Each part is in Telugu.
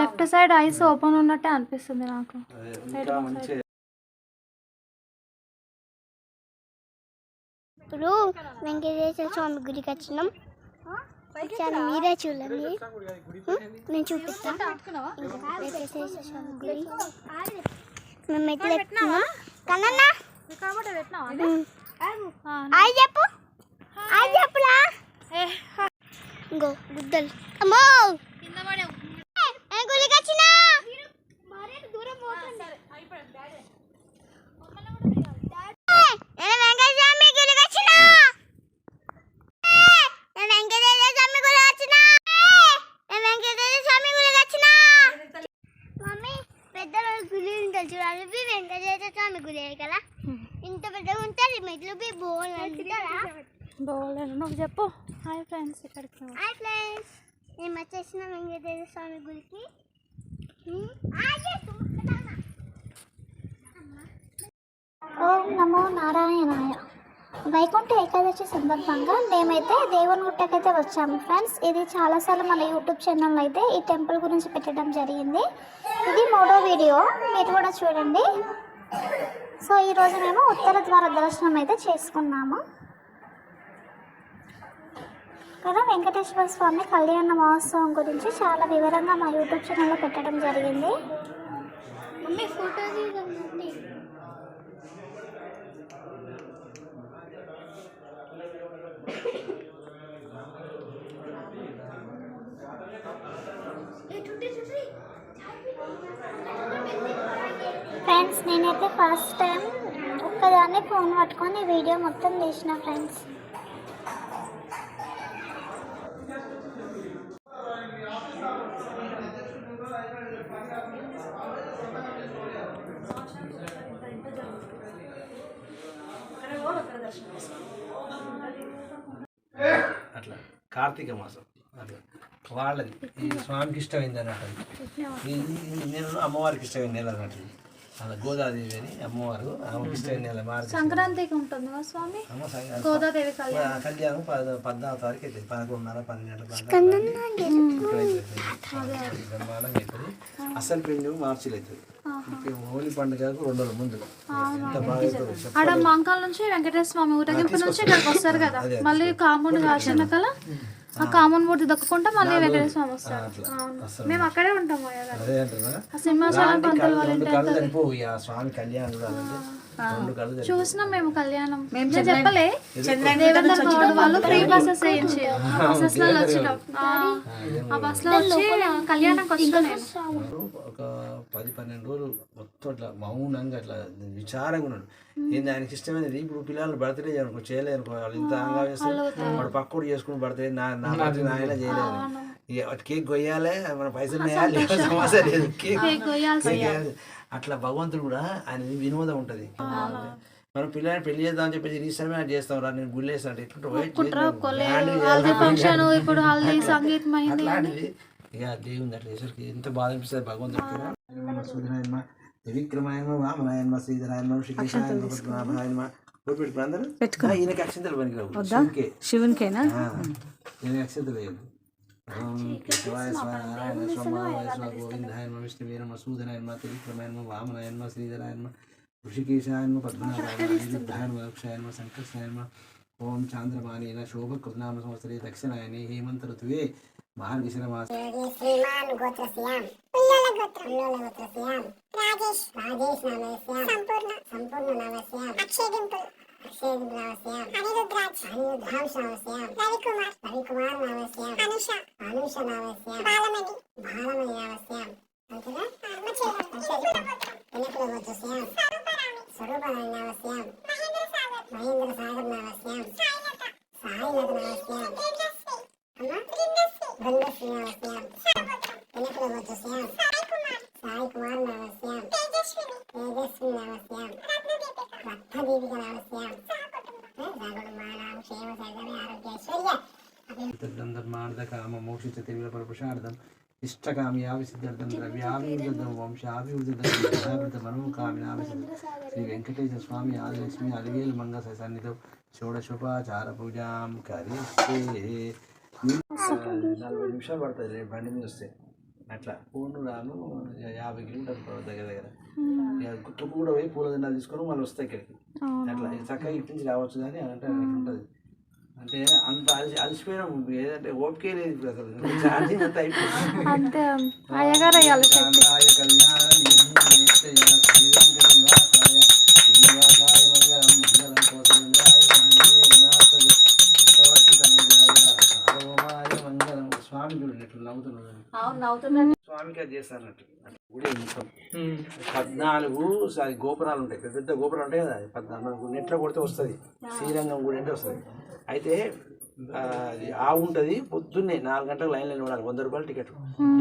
లెఫ్ట్ సైడ్ ఐస్ ఓపెన్ ఉన్నట్టే అనిపిస్తుంది నాకు. ఇప్పుడు వెంకటేశ్వర స్వామి గుడికి వచ్చినాం. ఒకసారి మీరే చూడండి? నేను చూపిస్తాను వెంకటేశ్వర స్వామి గుడి. మేము ఎట్లా ఎక్కుతున్నాం కన్నా చెప్పు చెప్పులా ఇంకో గుద్దలు. అమ్మో! ఏ గుడికి వచ్చినా నేను వెంకటస్వామి గుడికి వచ్చినా నేను వెంకటేశ్వర స్వామి గుడికి వచ్చినా నేను వెంకటేశ్వర స్వామి గుడికి వచ్చినా మమ్మీ పెద్ద గుడి ఉంటుంది చూడాలి ఇవి వెంకటేశ్వర స్వామి గుడి కదా ఇంత పెద్దగా ఉంటుంది మెట్లు బి బోల్ అంటారా బాగోలేదు నువ్వు చెప్పు హాయ్ ఫ్రెండ్స్ ఇక్కడికి రా. హాయ్ ఫ్రెండ్స్ మేము వచ్చేసిన వెంకటేశ్వర స్వామి గుడికి. ఓం నమో నారాయణాయ. వైకుంఠ ఏకాదశి సందర్భంగా మేమైతే దేవుని గుట్టకైతే వచ్చాము. ఫ్రెండ్స్ ఇది చాలాసార్లు మన యూట్యూబ్ ఛానల్ అయితే ఈ టెంపుల్ గురించి పెట్టడం జరిగింది. ఇది మూడో వీడియో. మీరు కూడా చూడండి. సో ఈరోజు మేము ఉత్తర ద్వార దర్శనం అయితే చేసుకున్నాము. కదా వెంకటేశ్వర స్వామి కళ్యాణ మహోత్సవం గురించి చాలా వివరంగా మా యూట్యూబ్ ఛానల్లో పెట్టడం జరిగింది. మమ్మీ ఫోటో తీయండి ఫ్రెండ్స్ నేనైతే ఫస్ట్ టైం ఒక్కదాన్ని ఫోన్ పట్టుకొని వీడియో మొత్తం తీసిన ఫ్రెండ్స్ అట్లా కార్తీక మాసం వాళ్ళది ఈ స్వామికి ఇష్టమైంది అన్నట్టు నేను అమ్మవారికి ఇష్టమైన నెల అన్నట్టు. అలా గోదాదేవి అని అమ్మవారు ఆమెకి ఇష్టమైన నెల మార్చి సంక్రాంతికి ఉంటుంది స్వామి గోదాదేవి కళ్యాణం పద్నాలుగు తారీఖు అవుతుంది పదకొండున్నర పన్నెండు అవుతుంది అసలు పిండి మార్చిలో అవుతుంది హోలీ పండుగకు రెండు రోజుల ముందు ఆడ మాంకాల నుంచి వెంకటేశ్వర స్వామి ఊరేగింపు నుంచి ఇక్కడికి వస్తారు కదా. మళ్ళీ కాముడు కాసిన కల ఆ కాముని మూర్తి దక్కుకుంటా మళ్ళీ వెంకటేశ్వర స్వామి వస్తారు. మేము అక్కడే ఉంటాం సింహాచలం పంతులు వాళ్ళ స్వామి కళ్యాణం చూసినాం మేము కళ్యాణం. నేను చెప్పలే. దేవేంద్ర గౌడ్ వాళ్ళు ఫ్రీ బస్సెస్ వేయించి బస్సెస్లో వచ్చినాం. ఆ, ఆ బస్లో వచ్చి కళ్యాణంకి వచ్చినా నేను. వాడు ఒక పది పన్నెండు రోజులు మొత్తం అట్లా మౌనంగా అట్లా విచారంగా ఉన్నాడు. ఏంది ఆయనకి ఇష్టమైనది? ఇప్పుడు పిల్లలు బర్త్డే చేయనుకో చేయలేదనుకో వాళ్ళు ఇంత అంగా వేస్తారు వాడు పక్కోడు చేసుకుని బర్త్డే నా నా బర్త్డే నాయన చేయలేదు. కేక్ కొయ్యాలి మన పైసలు సమస్య లేదు. కేక్ అట్లా భగవంతుడు కూడా ఆయన వినోదం ఉంటది. మనం పిల్లని పెళ్ళి చేద్దాం అని చెప్పేసి రీసెంట్ చేస్తాం రా నేను గుళ్ళేసి అట్లాంటిది. ఇక దేవుని అట్లా చేసరికి ఎంత బాధ అనిపిస్తుంది భగవంతుడికి సూర్యనాయన్మ త్రివిక్రమాయన్మ వామనాయన్మ శ్రీధరాయన్మ శ్రీకృష్ణాయన్మ అందరూ? ఈయనకి అక్షంతలు శివునికేనా? ఈయనకి అక్షంతలు వేయదు शिवाय स्वाय नारायण स्व महावाय संवत्सरे दक्षिणायने हेमंत ऋतुवे मार्गशिरमास श्रीमान गोत्र श्याम उल्लोल गोत्र उल्लोल गोत्र श्याम राजेश राजेश नाम श्याम संपूर्ण संपूर्ण नाम श्याम अक्षय डिंपल బాలమణి బాలమణి నామస్యాం అంతేగా వెనకుల గోత్రస్యాం స్వరూపరాణి నామస్యాం మహేంద్ర సాగర్ మహేంద్ర సాగర్ నామస్యాం సాయిలత సాయిలత నామస్యాం ధన్యశ్రీ నామస్యాం వెనకుల గోత్రస్యాం సాయి కుమార్ నామస్యాం తేజస్విని తేజస్వి నామస్యాం రత్నదీపిక నామస్యాం రాగుడు మానాం క్షేమ సైతమే ఆరోగ్య ఐశ్వర్య ధర్మార్థ కామ పరపుషార్థం ఇష్టకామ్యావి సిద్ధార్థం ద్రవ్యాభివృద్ధం వంశాభివృద్ధం మనోకామినాభిసిద్ధం శ్రీ వెంకటేశ్వర స్వామి ఆదిలక్ష్మి అలివేలు మంగ సన్నిధం షోడశోపాచార పూజాం కరిస్తే నలభై నిమిషాలు పడుతుంది బండి మీద వస్తే. అట్లా. పూర్ణ రాను యాభై కిలోమీటర్లు దగ్గర దగ్గర. తుప్పు కూడా పోయి పూల దండాలు తీసుకొని వాళ్ళు వస్తాయి ఇక్కడికి. అట్లా చక్కగా ఇటు నుంచి రావచ్చు కానీ అంటే ఉంటుంది. అంటే అంత అలసి అలసిపోయినాం. ఏదంటే ఓపికే లేదు ఇప్పుడు అసలు. ఛార్జింగ్ అంతా అయిపోయింది నవ్వుతున్నాడు అవును నవ్వుతున్నాడు స్వామికి అది చేస్తానట్టు గుడి మొత్తం. పద్నాలుగు సారి గోపురాలు ఉంటాయి. పెద్ద పెద్ద గోపురాలు ఉంటాయి కదా అది పద్నాలుగు నెట్లో కొడితే వస్తుంది. శ్రీరంగం గుడి అంటే వస్తుంది. అయితే ఆ, అది ఆవు ఉంటుంది పొద్దున్నే నాలుగు గంటలకు లైన్లో నిలబడాలి. వంద రూపాయలు టికెట్.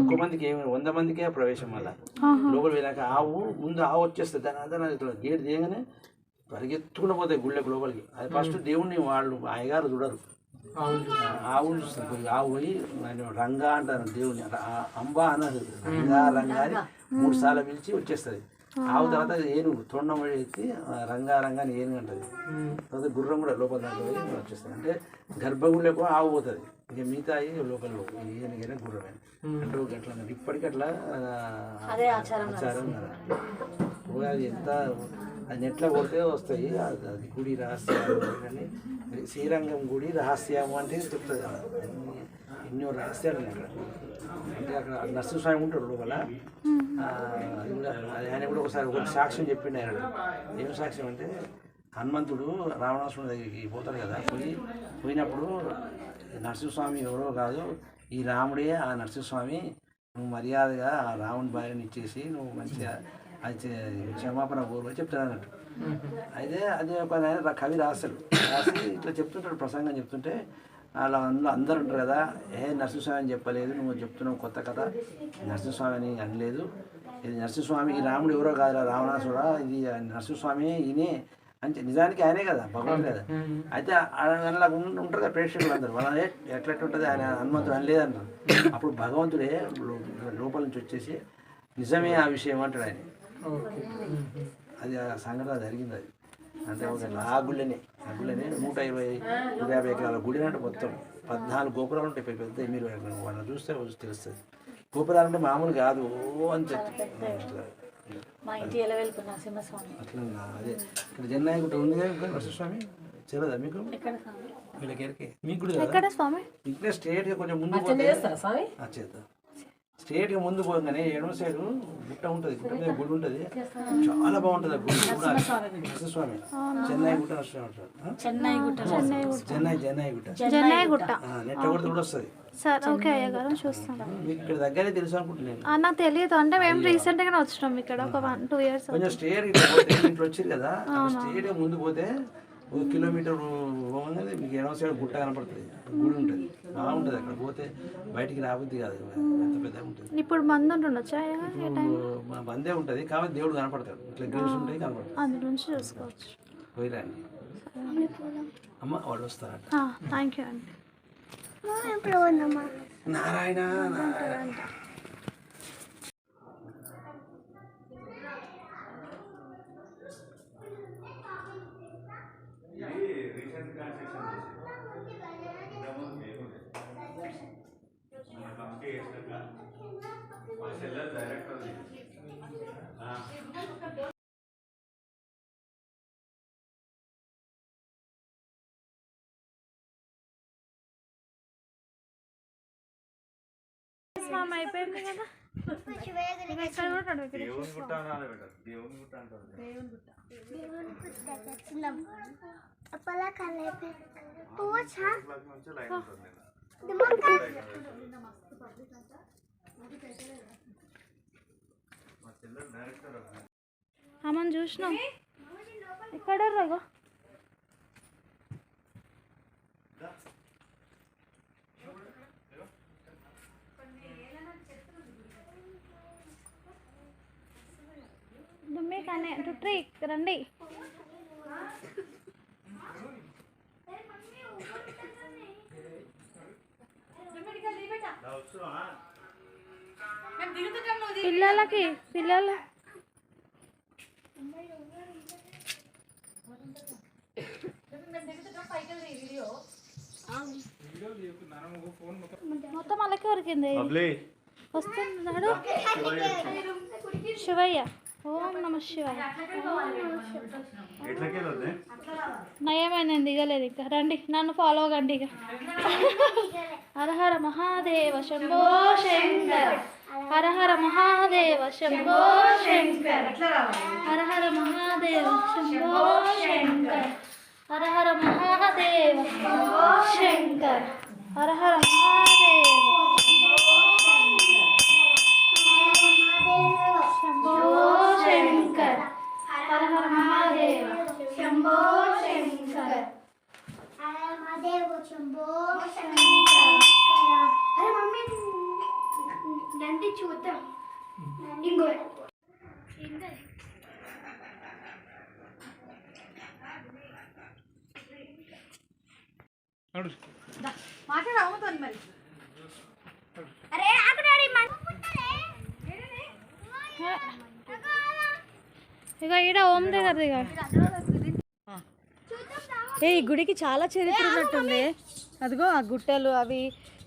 ఎక్కువ మందికి ఏమి వంద మందికే ప్రవేశం వల్ల లోపల వెళ్ళాక ఆవు ముందు ఆవు వచ్చేస్తుంది. దాని అదన గేట్ తీయగానే పరిగెత్తుకుని పోతాయి గుళ్ళకి లోపలికి. అది ఫస్ట్ దేవుణ్ణి వాళ్ళు అయ్యగారు చూడరు. ఆవు చూస్తారు. ఆవు పోయి రంగా అంటారు దేవుని. అంబ అన్నది రంగా రంగా అని మూడు సార్లు పిలిచి వచ్చేస్తుంది. ఆవు తర్వాత ఏనుగు తొండం ఎత్తి రంగా రంగా ఏనుగు అంటది. తర్వాత గుర్రం కూడా లోపల దాంట్లో పోయి వచ్చేస్తుంది. అంటే గర్భగుడిలోకి ఆవు పోతుంది. ఇక మిగతా లోపల ఏనుగైనా గుర్రమే. అంటే ఒక గట్ల అన్నది. ఇప్పటికీ అట్లా ఆ, అదే ఆచారం అది ఎంత అది నెట్లో కొడితే వస్తాయి? అది గుడి రహస్యాలు కానీ శ్రీరంగం గుడి రహస్యం అంటే చెప్తుంది ఎన్నో రహస్యాలు అక్కడ. అంటే అక్కడ నరసింహస్వామి ఉంటాడు లోపల. ఆయన కూడా ఒకసారి ఒక సాక్ష్యం చెప్పిండు ఆయన. ఏం సాక్ష్యం అంటే హనుమంతుడు రావణాసురుడి దగ్గరికి పోతాడు కదా. పోయి పోయినప్పుడు నరసింహస్వామి ఎవరో కాదు ఈ రాముడే ఆ నరసింహస్వామి నువ్వు మర్యాదగా ఆ రావణ్ భార్యని ఇచ్చేసి నువ్వు మంచిగా అది క్షమాపణ చెప్తాడు అన్నట్టు అయితే అదే ఒక ఆయన కవి రాస్తాడు రాసి ఇట్లా చెప్తుంటాడు ప్రసంగం చెప్తుంటే అలా అందులో అందరు ఉంటారు కదా ఏ నరసింహస్వామి అని చెప్పలేదు నువ్వు చెప్తున్నావు కొత్త కథ నరసింహస్వామి అని అనలేదు. ఇది నరసింహస్వామి ఈ రాముడు ఎవరో కాదురా రావణాసురా ఇది నరసింహస్వామి ఈయనే అంటే నిజానికి ఆయనే కదా భగవంతుడు కదా. అయితే అలా ఉంటారు కదా ప్రేక్షకులు అందరు వాళ్ళ ఎట్లా ఉంటుంది ఆయన హనుమంతుడు అనలేదంటారు అప్పుడు భగవంతుడే లోపల నుంచి వచ్చేసి నిజమే ఆ విషయం అంటాడు ఆయన. అది ఆ సంఘటన జరిగింది అది. అంటే ఒక ఆ గుళ్ళనే ఆ గుళ్ళనే నూట ఇరవై నూట యాభై ఎకరాల గుడి అంటే మొత్తం పద్నాలుగు గోపురాలు ఉంటాయి పెద్ద పెద్ద మీరు వాళ్ళని చూస్తే తెలుస్తుంది. గోపురాలు అంటే మామూలు కాదు ఓ అని నరసింహస్వామి అట్లా. అదే. ఇక్కడ జన్నాయకుట ఉంది కదా ఇంకా నరసింహస్వామి తెలియదా మీకు? ఎక్కడ స్వామి? వీళ్ళకి మీకు కూడా స్వామి? స్ట్రేట్గా కొంచెం ముందు స్వామి? చేద్దాం. స్ట్రేట్గా ముందు పోగానే ఎడమ సైడ్ గుట్ట ఉంటుంది. గుట్ట మీద గుడి ఉంటుంది. చాలా బాగుంటుంది గుడి. చూడాలి నరసింహస్వామి. చెన్నై గుట్ట? చెన్నై గుట్ట చెన్నై చెన్నై గుట్ట. చెన్నై గుట్ట. కొడితే కూడా వస్తుంది. సరే ఓకే అయ్యగారు చూస్తాం మీకు ఇక్కడ దగ్గరే తెలుసు అనుకుంటున్నాను నాకు తెలియదు. అంటే మేము రీసెంట్ గానే వచ్చినాం ఇక్కడ ఒక వన్ టూ ఇయర్స్ కొంచెం ఇట్లా కదా స్టేట్ ముందు పోతే ఒక కిలోమీటర్ పోగానే మీకు ఎడమ సైడ్ గుట్ట కనపడుతుంది. గుడి ఉంటుంది. బాగుంటుంది అక్కడ. పోతే బయటికి రాబుద్ది కాదు. ఎంత పెద్ద ఉంటుంది. ఇప్పుడు మంది ఉంటుండొచ్చా అయ్యగారు ఇప్పుడు మా బందే ఉంటుంది. కాబట్టి దేవుడు కనపడతాడు. ఇట్లా గ్రీన్స్ ఉంటాయి కనపడతాడు అందు నుంచి చూసుకోవచ్చు. పోయిరండి. అమ్మ వాడు వస్తారట థ్యాంక్ యూ అండి. నారాయణ నారాయణ. స్వామి అయిపోయింది కదా. ఇక ఇక్కడ కూడా అమ్మని చూసినాం ఇక్కడ రగో కానీ టుట్రీ రండి పిల్లలకి పిల్లల మొత్తం అలాగే ఉరికింది. వస్తున్నాడు. శివయ్య. ఓం నమ శివయ్య నయమైన నేను దిగలేదు ఇంకా. రండి నన్ను ఫాలో కండి ఇక. హరహర మహాదేవ శంభో శంకర్. హరహర మహాదేవ శంభో శంకర్. హరహర మహాదేవ శంభో శంకర్. హరహర మహాదేవ శంభో శంకర్. హరహర మహాదేవ హరహర మహాదేవ శంభో శంకర్ అరే మమ్మీ రండి చూద్దాం ఇంకో అరే ఆకుడాడి ఇక ఈడ ఓం దగ్గర ఏ ఈ గుడికి చాలా చరిత్ర ఉన్నట్టుంది. అదిగో ఆ గుట్టలు అవి.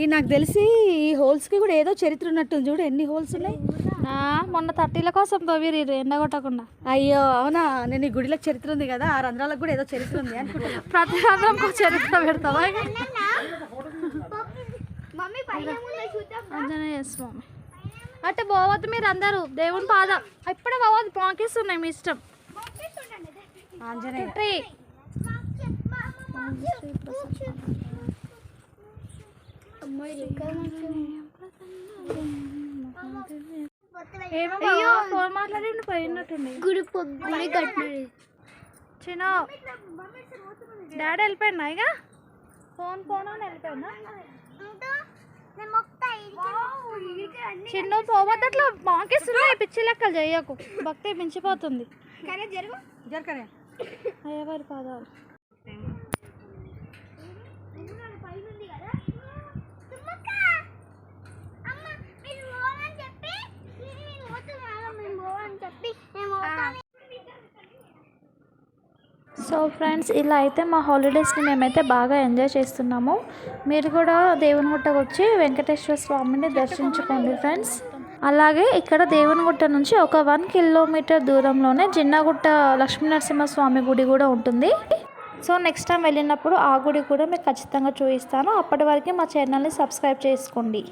ఈ నాకు తెలిసి ఈ హోల్స్కి కూడా ఏదో చరిత్ర ఉన్నట్టుంది చూడు. ఎన్ని హోల్స్ ఉన్నాయి? నా మొన్న థర్టీల కోసం తవ్విరి ఎండ కొట్టకుండా. అయ్యో అవునా? నేను ఈ గుడిలో చరిత్ర ఉంది కదా. ఆ రంధ్రాలకు కూడా ఏదో చరిత్ర ఉంది అనుకుంటున్నా. ప్రతి రంధ్రంకు చరిత్ర పెడతావా? ఇక? మమ్మీ పైన ముందే చూద్దాం ఆంజనేయ స్వామి. అట్టే పోవద్దు మీరు అందరూ. దేవుని పాదం. ఇప్పుడే పోవద్దు. పాకిస్తున్నాయి మీ ఇష్టం. ఆంజనేయ. ఏమో ఫోన్ మాట్లాడి గుడి గుడి కట్టినది. చిన్న. డాడీ వెళ్ళిపోయినా ఇక? ఫోన్ ఫోన్ అని వెళ్ళిపోయినా చిన్న పోవద్దు అట్లా పాకిస్తున్నాయి పిచ్చి లెక్కలు చెయ్యకు భక్తి మించిపోతుంది. అయ్యవారి పాదాలు. సో ఫ్రెండ్స్ ఇలా అయితే మా హాలిడేస్ని మేమైతే బాగా ఎంజాయ్ చేస్తున్నాము. మీరు కూడా దేవునిగుట్ట వచ్చి వెంకటేశ్వర స్వామిని దర్శించుకోండి ఫ్రెండ్స్. అలాగే ఇక్కడ దేవునిగుట్ట నుంచి ఒక వన్ కిలోమీటర్ దూరంలోనే జిన్నగుట్ట లక్ష్మీనరసింహ స్వామి గుడి కూడా ఉంటుంది. సో నెక్స్ట్ టైం వెళ్ళినప్పుడు ఆ గుడి కూడా మీకు ఖచ్చితంగా చూపిస్తాను. అప్పటి వరకు మా ఛానల్ని సబ్స్క్రైబ్ చేసుకోండి.